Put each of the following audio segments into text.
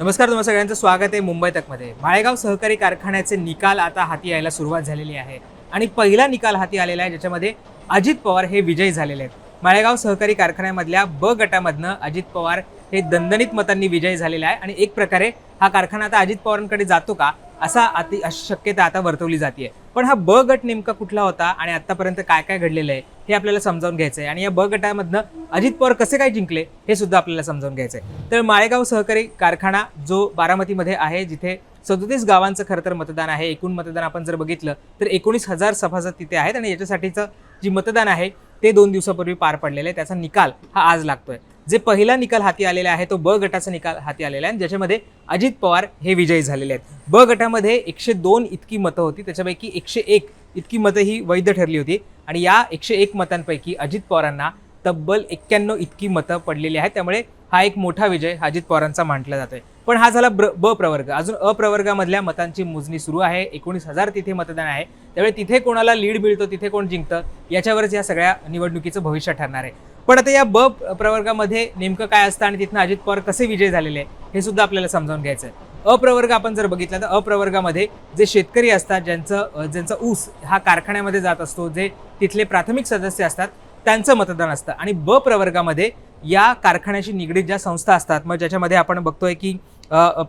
नमस्कार तुम्हाला सगळ्यांचं स्वागत आहे मुंबई तकमध्ये. माळेगाव सहकारी कारखान्याचे निकाल आता हाती यायला सुरुवात झालेली आहे. आणि पहिला निकाल हाती आलेला आहे ज्याच्यामध्ये अजित पवार हे विजयी झालेले आहेत. माळेगाव सहकारी कारखान्यामधल्या ब गटामधनं अजित पवार हे दणदणीत मतांनी विजयी झालेले आहे. आणि एक प्रकारे हा कारखाना आता अजित पवारांकडे जातो का असा अति शक्यता आता वर्तवली जाते पण हा ब गट नेमका कुठला होता आणि आतापर्यंत काय काय घडलेलं आहे हे आपल्याला समजावून घ्यायचं आहे आणि या ब गटामधनं अजित पवार कसे काय जिंकले हे सुद्धा आपल्याला समजावून घ्यायचं आहे तर माळेगाव सहकारी कारखाना जो बारामतीमध्ये आहे जिथे सदोतीस गावांचं खरं तर मतदान आहे एकूण मतदान आपण जर बघितलं तर एकोणीस हजार सभासद तिथे आहेत आणि याच्यासाठीचं जी मतदान आहे ते दोन दिवसापूर्वी पार पडलेलं आहे. त्याचा निकाल हा आज लागतोय. जे पहिला निकाल हाती आलेला आहे तो ब गटाचा निकाल हाती आलेला आहे. ज्याच्यामध्ये अजित पवार हे विजयी झालेले आहेत. ब गटामध्ये एकशे दोन इतकी मतं होती. त्याच्यापैकी एकशे एक इतकी मतं ही वैध ठरली होती. आणि या एकशे एक मतांपैकी अजित पवारांना तब्बल एक्क्याण्णव इतकी मतं पडलेली आहेत. त्यामुळे हा एक मोठा विजय अजित पवारांचा मांडला जातोय. पण हा झाला ब्र ब प्रवर्ग. अजून अ प्रवर्गामधल्या मतांची मोजणी सुरू आहे. एकोणीस हजार तिथे मतदान आहे. त्यामुळे तिथे कोणाला लीड मिळतो तिथे कोण जिंकतं याच्यावरच या सगळ्या निवडणुकीचं भविष्य ठरणार आहे. पण आता या ब प्रवर्गामध्ये नेमकं काय असतं आणि तिथनं अजित पवार कसे विजय झालेले आहे हे सुद्धा आपल्याला समजावून घ्यायचं आहे. अप्रवर्ग आपण जर बघितला तर अप्रवर्गामध्ये जे शेतकरी असतात ज्यांचं ज्यांचा ऊस हा कारखान्यामध्ये जात असतो जे तिथले प्राथमिक सदस्य असतात त्यांचं मतदान असतं. आणि ब प्रवर्गामध्ये या कारखान्याशी निगडीत ज्या संस्था असतात मग ज्याच्यामध्ये आपण बघतोय की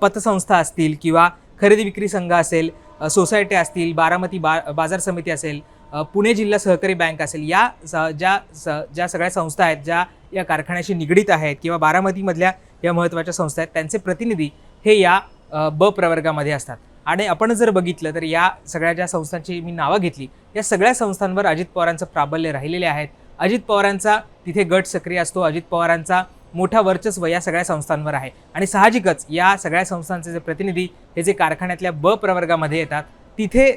पतसंस्था असतील किंवा खरेदी विक्री संघ असेल सोसायट्या सोसायटी असतील बारामती बा बाजार समिती असेल पुणे जिल्हा सहकारी बँक असेल या स ज्या स ज्या सगळ्या संस्था आहेत ज्या या कारखान्याशी निगडीत आहेत किंवा बारामतीमधल्या या महत्त्वाच्या संस्था आहेत त्यांचे प्रतिनिधी हे या ब प्रवर्गामध्ये असतात. आणि आपण जर बघितलं तर या सगळ्या ज्या संस्थांची मी नावं घेतली या सगळ्या संस्थांवर अजित पवारांचं प्राबल्य राहिलेले आहेत. अजित पवारांचा तिथे गट सक्रिय असतो अजित पवारांचा मोठा वर्चस्व या सगळ्या संस्थांवर आहे. आणि साहजिकच या सगळ्या संस्थांचे जे प्रतिनिधी हे जे कारखान्यातल्या ब प्रवर्गामध्ये येतात तिथे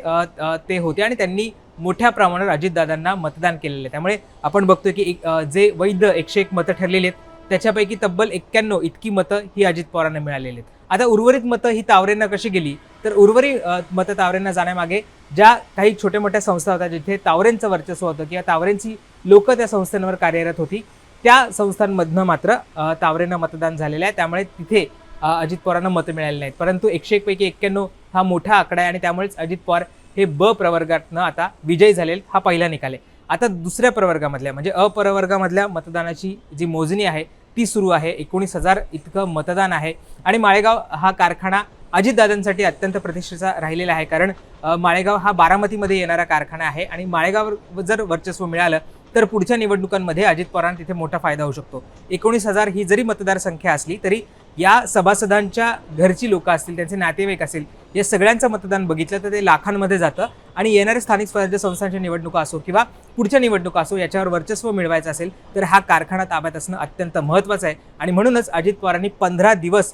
ते होते आणि त्यांनी मोठ्या प्रमाणावर अजितदादांना मतदान केलेलं आहे. त्यामुळे आपण बघतोय की एक, जे वैध एकशे एक मतं ठरलेली आहेत त्याच्यापैकी तब्बल एक्क्याण्णव इतकी मतं ही अजित पवारांना मिळालेली आहेत. आता उर्वरित मतं ही तावरेंना कशी गेली? तर उर्वरित मतं तावरेंना जाण्यामागे ज्या काही छोट्या मोठ्या संस्था होत्या जिथे तावरेंचं वर्चस्व होतं किंवा तावरेंची लोक त्या संस्थांवर कार्यरत होती त्या संस्थांमधनं मात्र तावरेंना मतदान झालेलं आहे. त्यामुळे तिथे अजित पवारांना मतं मिळाली नाहीत. परंतु एकशे एकपैकी एक्क्याण्णव हा मोठा आकडा आहे आणि त्यामुळेच अजित पवार हे ब प्रवर्गातनं आता विजयी झालेल हा पहिला निकाल आहे. आता दुसऱ्या प्रवर्गामधल्या म्हणजे अप्रवर्गामधल्या मतदानाची जी मोजणी आहे ती सुरू आहे. एकोणीस हजार इतकं मतदान आहे. आणि माळेगाव हा कारखाना अजितदादांसाठी अत्यंत प्रतिष्ठेचा राहिलेला आहे. कारण माळेगाव हा बारामतीमध्ये येणारा कारखाना आहे. आणि माळेगाव जर वर्चस्व मिळालं तर पुढच्या निवडणुकांमध्ये अजित पवारांना तिथे मोठा फायदा होऊ शकतो. एकोणीस हजार ही जरी मतदारसंख्या असली तरी या सभासदांच्या घरची लोकं असतील त्यांचे नातेवाईक असतील या सगळ्यांचं मतदान बघितलं तर ते लाखांमध्ये जातं. आणि येणाऱ्या स्थानिक स्वराज्य संस्थांच्या निवडणुका असो किंवा पुढच्या निवडणुका असो याच्यावर वर्चस्व मिळवायचं असेल तर हा कारखाना ताब्यात असणं अत्यंत महत्त्वाचं आहे. आणि म्हणूनच अजित पवारांनी पंधरा दिवस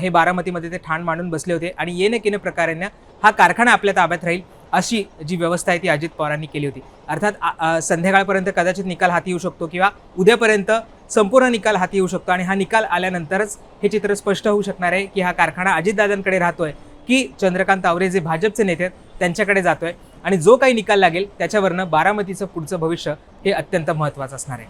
हे बारामतीमध्ये ते ठाण मांडून बसले होते. आणि येणे केने प्रकारेनं हा कारखाना आपल्या ताब्यात राहील अशी जी व्यवस्था आहे ती अजित पवारांनी केली होती. अर्थात संध्याकाळपर्यंत कदाचित निकाल हाती येऊ शकतो किंवा उद्यापर्यंत संपूर्ण निकाल हाती येऊ शकतो. आणि हा निकाल आल्यानंतरच हे चित्र स्पष्ट होऊ शकणार आहे की हा कारखाना अजितदादांकडे राहतोय. की चंद्रकांत आवरे जे भाजपचे नेते आहेत त्यांच्याकडे जातोय. आणि जो काही निकाल लागेल त्याच्यावरनं बारामतीचं पुढचं भविष्य हे अत्यंत महत्त्वाचं असणार आहे.